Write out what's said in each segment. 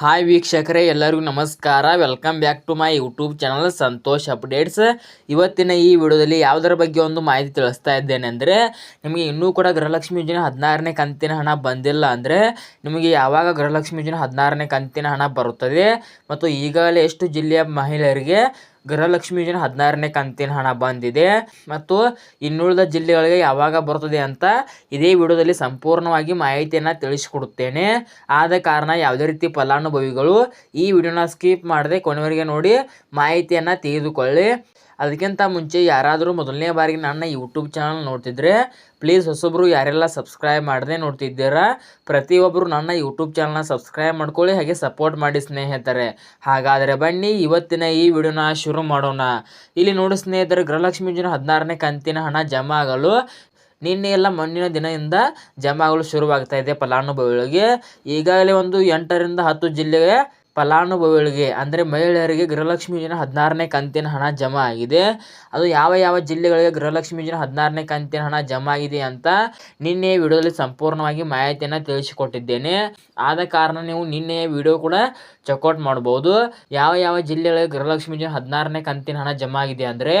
Hi ವೀಕ್ಷಕರೇ, ಎಲ್ಲರಿಗೂ ನಮಸ್ಕಾರ. Welcome back to my YouTube channel Santosh updates ಇವತ್ತಿನ ಈ ವಿಡಿಯೋದಲ್ಲಿ ಯಾವುದರ ಬಗ್ಗೆ ಒಂದು ಮಾಹಿತಿ ತಿಳಿಸ್ತಾ ಇದ್ದೇನೆ ಅಂದರೆ, ನಿಮಗೆ ಇನ್ನೂ ಕೂಡ ಗೃಹಲಕ್ಷ್ಮಿ ಯೋಜನೆ ಹದಿನಾರನೇ ಕಂತಿನ ಹಣ ಬಂದಿಲ್ಲ ಅಂದರೆ, ನಿಮಗೆ ಯಾವಾಗ ಗೃಹಲಕ್ಷ್ಮಿ ಯೋಜನೆ ಹದಿನಾರನೇ ಕಂತಿನ ಹಣ ಬರುತ್ತದೆ? ಮತ್ತು ಈಗಾಗಲೇ ಎಷ್ಟು ಜಿಲ್ಲೆಯ ಮಹಿಳೆಯರಿಗೆ ಗೃಹಲಕ್ಷ್ಮಿ ಯೋಜನೆ ಹದಿನಾರನೇ ಕಂತಿನ ಹಣ ಬಂದಿದೆ. ಮತ್ತು ಇನ್ನುಳಿದ ಜಿಲ್ಲೆಗಳಿಗೆ ಯಾವಾಗ ಬರ್ತದೆ ಅಂತ ಇದೇ ವಿಡಿಯೋದಲ್ಲಿ ಸಂಪೂರ್ಣವಾಗಿ ಮಾಹಿತಿಯನ್ನು ತಿಳಿಸಿಕೊಡುತ್ತೇನೆ. ಆದ ಕಾರಣ ಯಾವುದೇ ರೀತಿ ಫಲಾನುಭವಿಗಳು ಈ ವಿಡಿಯೋನ ಸ್ಕಿಪ್ ಮಾಡದೆ ಕೊನೆವರೆಗೆ ನೋಡಿ ಮಾಹಿತಿಯನ್ನು ತೆಗೆದುಕೊಳ್ಳಿ. ಅದಕ್ಕಿಂತ ಮುಂಚೆ ಯಾರಾದರೂ ಮೊದಲನೇ ಬಾರಿಗೆ ನನ್ನ ಯೂಟ್ಯೂಬ್ ಚಾನಲ್ ನೋಡ್ತಿದ್ರೆ ಪ್ಲೀಸ್ ಹೊಸೊಬ್ಬರು ಯಾರೆಲ್ಲ ಸಬ್ಸ್ಕ್ರೈಬ್ ಮಾಡದೆ ನೋಡ್ತಿದ್ದೀರಾ ಪ್ರತಿಯೊಬ್ಬರು ನನ್ನ ಯೂಟ್ಯೂಬ್ ಚಾನಲ್ನ ಸಬ್ಸ್ಕ್ರೈಬ್ ಮಾಡ್ಕೊಳ್ಳಿ, ಹಾಗೆ ಸಪೋರ್ಟ್ ಮಾಡಿ ಸ್ನೇಹಿತರೆ. ಹಾಗಾದರೆ ಬನ್ನಿ, ಇವತ್ತಿನ ಈ ವಿಡಿಯೋನ ಶುರು ಮಾಡೋಣ. ಇಲ್ಲಿ ನೋಡಿ ಸ್ನೇಹಿತರೆ, ಗೃಹಲಕ್ಷ್ಮಿ ಯೋಜನೆ ಹದಿನಾರನೇ ಕಂತಿನ ಹಣ ಜಮಾ ಆಗಲು, ನಿನ್ನೆ ಎಲ್ಲ ಮಣ್ಣಿನ ದಿನದಿಂದ ಜಮಾ ಆಗಲು ಶುರುವಾಗ್ತಾ ಇದೆ ಫಲಾನುಭವಿಗಳಿಗೆ. ಈಗಾಗಲೇ ಒಂದು ಎಂಟರಿಂದ ಹತ್ತು ಜಿಲ್ಲೆಗೆ ಫಲಾನುಭವಿಗಳಿಗೆ, ಅಂದರೆ ಮಹಿಳೆಯರಿಗೆ ಗೃಹಲಕ್ಷ್ಮಿ ಯೋಜನೆ ಹದಿನಾರನೇ ಕಂತಿನ ಹಣ ಜಮಾ ಆಗಿದೆ. ಅದು ಯಾವ ಯಾವ ಜಿಲ್ಲೆಗಳಿಗೆ ಗೃಹಲಕ್ಷ್ಮಿ ಯೋಜನೆ ಹದಿನಾರನೇ ಕಂತಿನ ಹಣ ಜಮಾ ಆಗಿದೆ ಅಂತ ನಿನ್ನೆ ವಿಡಿಯೋದಲ್ಲಿ ಸಂಪೂರ್ಣವಾಗಿ ಮಾಹಿತಿಯನ್ನು ತಿಳಿಸಿಕೊಟ್ಟಿದ್ದೇನೆ. ಆದ ಕಾರಣ ನೀವು ನಿನ್ನೆಯ ವಿಡಿಯೋ ಕೂಡ ಚೆಕ್ಔಟ್ ಮಾಡ್ಬೋದು. ಯಾವ ಯಾವ ಜಿಲ್ಲೆಗಳಿಗೆ ಗೃಹಲಕ್ಷ್ಮಿ ಯೋಜನೆ ಹದಿನಾರನೇ ಕಂತಿನ ಹಣ ಜಮಾ ಆಗಿದೆ ಅಂದರೆ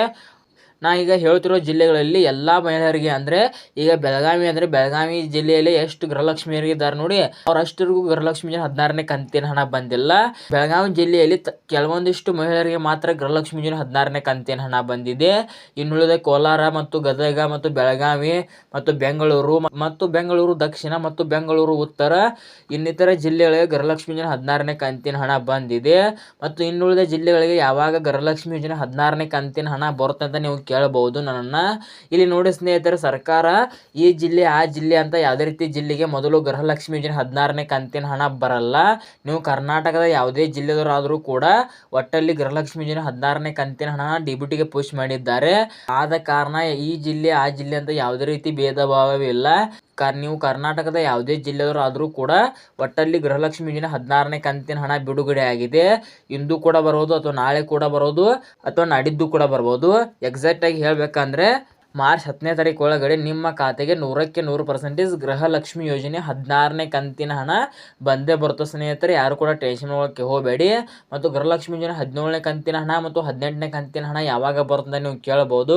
ನಾ ಈಗ ಹೇಳ್ತಿರೋ ಜಿಲ್ಲೆಗಳಲ್ಲಿ ಎಲ್ಲ ಮಹಿಳೆಯರಿಗೆ ಅಂದರೆ ಈಗ ಬೆಳಗಾವಿ ಅಂದರೆ ಬೆಳಗಾವಿ ಜಿಲ್ಲೆಯಲ್ಲಿ ಎಷ್ಟು ಗೃಹಲಕ್ಷ್ಮಿಯರಿಗೆ ಇದ್ದಾರೆ ನೋಡಿ ಅವರಷ್ಟರಿಗೂ ಗೃಹಲಕ್ಷ್ಮಿ ಯೋಜನೆ ಹದಿನಾರನೇ ಕಂತಿನ ಹಣ ಬಂದಿಲ್ಲ. ಬೆಳಗಾವಿ ಜಿಲ್ಲೆಯಲ್ಲಿ ಕೆಲವೊಂದಿಷ್ಟು ಮಹಿಳೆಯರಿಗೆ ಮಾತ್ರ ಗೃಹಲಕ್ಷ್ಮಿ ಯೋಜನೆ ಹದಿನಾರನೇ ಕಂತಿನ ಹಣ ಬಂದಿದೆ. ಇನ್ನುಳಿದ ಕೋಲಾರ ಮತ್ತು ಗದಗ ಮತ್ತು ಬೆಳಗಾವಿ ಮತ್ತು ಬೆಂಗಳೂರು ಮತ್ತು ಬೆಂಗಳೂರು ದಕ್ಷಿಣ ಮತ್ತು ಬೆಂಗಳೂರು ಉತ್ತರ ಇನ್ನಿತರ ಜಿಲ್ಲೆಗಳಿಗೆ ಗೃಹಲಕ್ಷ್ಮಿ ಯೋಜನೆ ಹದಿನಾರನೇ ಕಂತಿನ ಹಣ ಬಂದಿದೆ. ಮತ್ತು ಇನ್ನುಳಿದ ಜಿಲ್ಲೆಗಳಿಗೆ ಯಾವಾಗ ಗೃಹಲಕ್ಷ್ಮಿ ಯೋಜನೆ ಹದಿನಾರನೇ ಕಂತಿನ ಹಣ ಬರುತ್ತೆ ಅಂತ ನೀವು ಕೇಳಬಹುದು ನನ್ನನ್ನು. ಇಲ್ಲಿ ನೋಡಿ ಸ್ನೇಹಿತರೆ, ಸರ್ಕಾರ ಈ ಜಿಲ್ಲೆ, ಆ ಜಿಲ್ಲೆ ಅಂತ ಯಾವುದೇ ರೀತಿ ಜಿಲ್ಲೆಗೆ ಮೊದಲು ಗೃಹಲಕ್ಷ್ಮಿ ಯೋಜನೆ ಹದಿನಾರನೇ ಕಂತಿನ ಹಣ ಬರಲ್ಲ. ನೀವು ಕರ್ನಾಟಕದ ಯಾವುದೇ ಜಿಲ್ಲೆದವರಾದರೂ ಕೂಡ ಒಟ್ಟಲ್ಲಿ ಗೃಹಲಕ್ಷ್ಮಿ ಯೋಜನೆ ಹದಿನಾರನೇ ಕಂತಿನ ಹಣ ಡಿಬ್ಯೂಟಿಗೆ ಪೋಸ್ಟ್ ಮಾಡಿದ್ದಾರೆ. ಆದ ಕಾರಣ ಈ ಜಿಲ್ಲೆ, ಆ ಜಿಲ್ಲೆ ಅಂತ ಯಾವುದೇ ರೀತಿ ಭೇದ ಭಾವವಿಲ್ಲ ಕರ್, ನೀವು ಕರ್ನಾಟಕದ ಯಾವುದೇ ಜಿಲ್ಲೆಯವರು ಆದರೂ ಕೂಡ ಒಟ್ಟಲ್ಲಿ ಗೃಹಲಕ್ಷ್ಮಿ ಯೋಜನೆ ಹದಿನಾರನೇ ಕಂತಿನ ಹಣ ಬಿಡುಗಡೆ ಆಗಿದೆ. ಇಂದು ಕೂಡ ಬರೋದು ಅಥವಾ ನಾಳೆ ಕೂಡ ಬರೋದು ಅಥವಾ ನಾಡಿದ್ದು ಕೂಡ ಬರ್ಬೋದು ಎಕ್ಸಾಕ್ಟಾಗಿ ಹೇಳಬೇಕಂದ್ರೆ ಮಾರ್ಚ್ ಹತ್ತನೇ ತಾರೀಕು ಒಳಗಡೆ ನಿಮ್ಮ ಖಾತೆಗೆ ನೂರಕ್ಕೆ ನೂರು ಪರ್ಸೆಂಟೇಜ್ ಗೃಹಲಕ್ಷ್ಮಿ ಯೋಜನೆ ಹದಿನಾರನೇ ಕಂತಿನ ಹಣ ಬಂದೇ ಬರುತ್ತೆ ಸ್ನೇಹಿತರೆ. ಯಾರು ಕೂಡ ಟೆನ್ಷನ್ ಒಳಗೆ ಹೋಗಬೇಡಿ. ಮತ್ತು ಗೃಹಲಕ್ಷ್ಮಿ ಯೋಜನೆ ಹದಿನೇಳನೇ ಕಂತಿನ ಹಣ ಮತ್ತು ಹದಿನೆಂಟನೇ ಕಂತಿನ ಹಣ ಯಾವಾಗ ಬರುತ್ತೆ ನೀವು ಕೇಳ್ಬೋದು.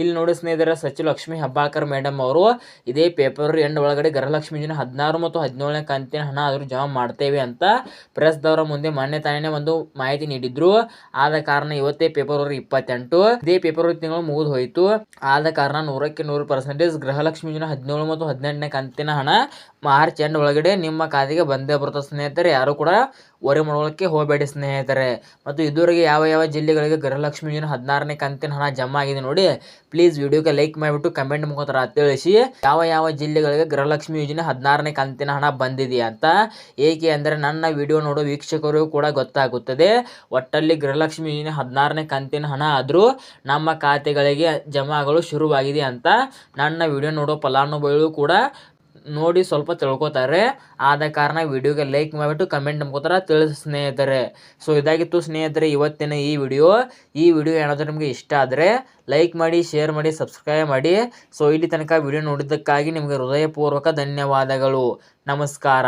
ಇಲ್ಲಿ ನೋಡಿ ಸ್ನೇಹಿತರೆ ಸಚಿವ ಲಕ್ಷ್ಮಿ ಹೆಬ್ಬಾಳ್ಕರ್ ಮೇಡಮ್ ಅವರು ಇದೇ ಪೇಪರ್ ಎಂಡ್ ಒಳಗಡೆ ಗೃಹಲಕ್ಷ್ಮಿ ಯೋಜನೆ ಹದಿನಾರು ಮತ್ತು ಹದಿನೇಳನೇ ಕಂತಿನ ಹಣ ಆದರೂ ಜಮಾ ಮಾಡ್ತೇವೆ ಅಂತ ಪ್ರೆಸ್ದವರ ಮುಂದೆ ಮೊನ್ನೆ ತಾನೇ ಒಂದು ಮಾಹಿತಿ ನೀಡಿದ್ರು. ಆದ ಕಾರಣ ಇವತ್ತೇ ಫೆಬ್ರವರಿ ಇಪ್ಪತ್ತೆಂಟು. ಇದೇ ಪೇಪರ್ ತಿಂಗಳು ಮುಗಿದು ಹೋಯಿತು. ಆದ ಕಾರಣ ನೂರಕ್ಕೆ ನೂರು ಪರ್ಸೆಂಟೇಜ್ ಗೃಹಲಕ್ಷ್ಮಿ ಯೋಜನೆ ಹದಿನೇಳು ಮತ್ತು ಹದಿನೆಂಟನೇ ಕಂತಿನ ಹಣ ಮಾರ್ಚ್ ಎಂಡ್ ಒಳಗಡೆ ನಿಮ್ಮ ಖಾತೆಗೆ ಬಂದೇ ಬರ್ತದೆ ಸ್ನೇಹಿತರೆ. ಯಾರು ಕೂಡ ಒರೆ ಮಾಡೋಕ್ಕೆ ಹೋಗಬೇಡಿ ಸ್ನೇಹಿತರೆ. ಮತ್ತು ಇದುವರೆಗೆ ಯಾವ ಯಾವ ಜಿಲ್ಲೆಗಳಿಗೆ ಗೃಹಲಕ್ಷ್ಮಿ ಯೋಜನೆ ಹದಿನಾರನೇ ಕಂತಿನ ಹಣ ಜಮಾ ಆಗಿದೆ ನೋಡಿ ಪ್ಲೀಸ್ ವಿಡಿಯೋಗೆ ಲೈಕ್ ಮಾಡಿಬಿಟ್ಟು ಕಮೆಂಟ್ ಮುಖಾಂತರ ತಿಳಿಸಿ ಯಾವ ಯಾವ ಜಿಲ್ಲೆಗಳಿಗೆ ಗೃಹಲಕ್ಷ್ಮಿ ಯೋಜನೆ ಹದಿನಾರನೇ ಕಂತಿನ ಹಣ ಬಂದಿದೆ ಅಂತ. ಏಕೆ ಅಂದರೆ ನನ್ನ ವಿಡಿಯೋ ನೋಡೋ ವೀಕ್ಷಕರು ಕೂಡ ಗೊತ್ತಾಗುತ್ತದೆ. ಒಟ್ಟಲ್ಲಿ ಗೃಹಲಕ್ಷ್ಮಿ ಯೋಜನೆ ಹದಿನಾರನೇ ಕಂತಿನ ಹಣ ಆದರೂ ನಮ್ಮ ಖಾತೆಗಳಿಗೆ ಜಮಾಗಳು ಆಗಲು ಶುರುವಾಗಿದೆ ಅಂತ ನನ್ನ ವಿಡಿಯೋ ನೋಡೋ ಫಲಾನುಭವಿಗಳು ಕೂಡ ನೋಡಿ ಸ್ವಲ್ಪ ತಿಳ್ಕೊತಾರೆ. ಆದ ಕಾರಣ ವಿಡಿಯೋಗೆ ಲೈಕ್ ಮಾಡಿಬಿಟ್ಟು ಕಮೆಂಟ್ ನಂಬ್ಕೋತಾರ ತಿಳಿಸಿ ಸ್ನೇಹಿತರೆ. ಸೊ ಇದಾಗಿತ್ತು ಸ್ನೇಹಿತರೆ, ಇವತ್ತಿನ ಈ ವಿಡಿಯೋ ಈ ವಿಡಿಯೋ ಏನಾದರೂ ನಿಮಗೆ ಇಷ್ಟ ಆದರೆ ಲೈಕ್ ಮಾಡಿ ಶೇರ್ ಮಾಡಿ ಸಬ್ಸ್ಕ್ರೈಬ್ ಮಾಡಿ. ಸೊ ಇಲ್ಲಿ ತನಕ ವಿಡಿಯೋ ನೋಡಿದ್ದಕ್ಕಾಗಿ ನಿಮಗೆ ಹೃದಯಪೂರ್ವಕ ಧನ್ಯವಾದಗಳು. ನಮಸ್ಕಾರ.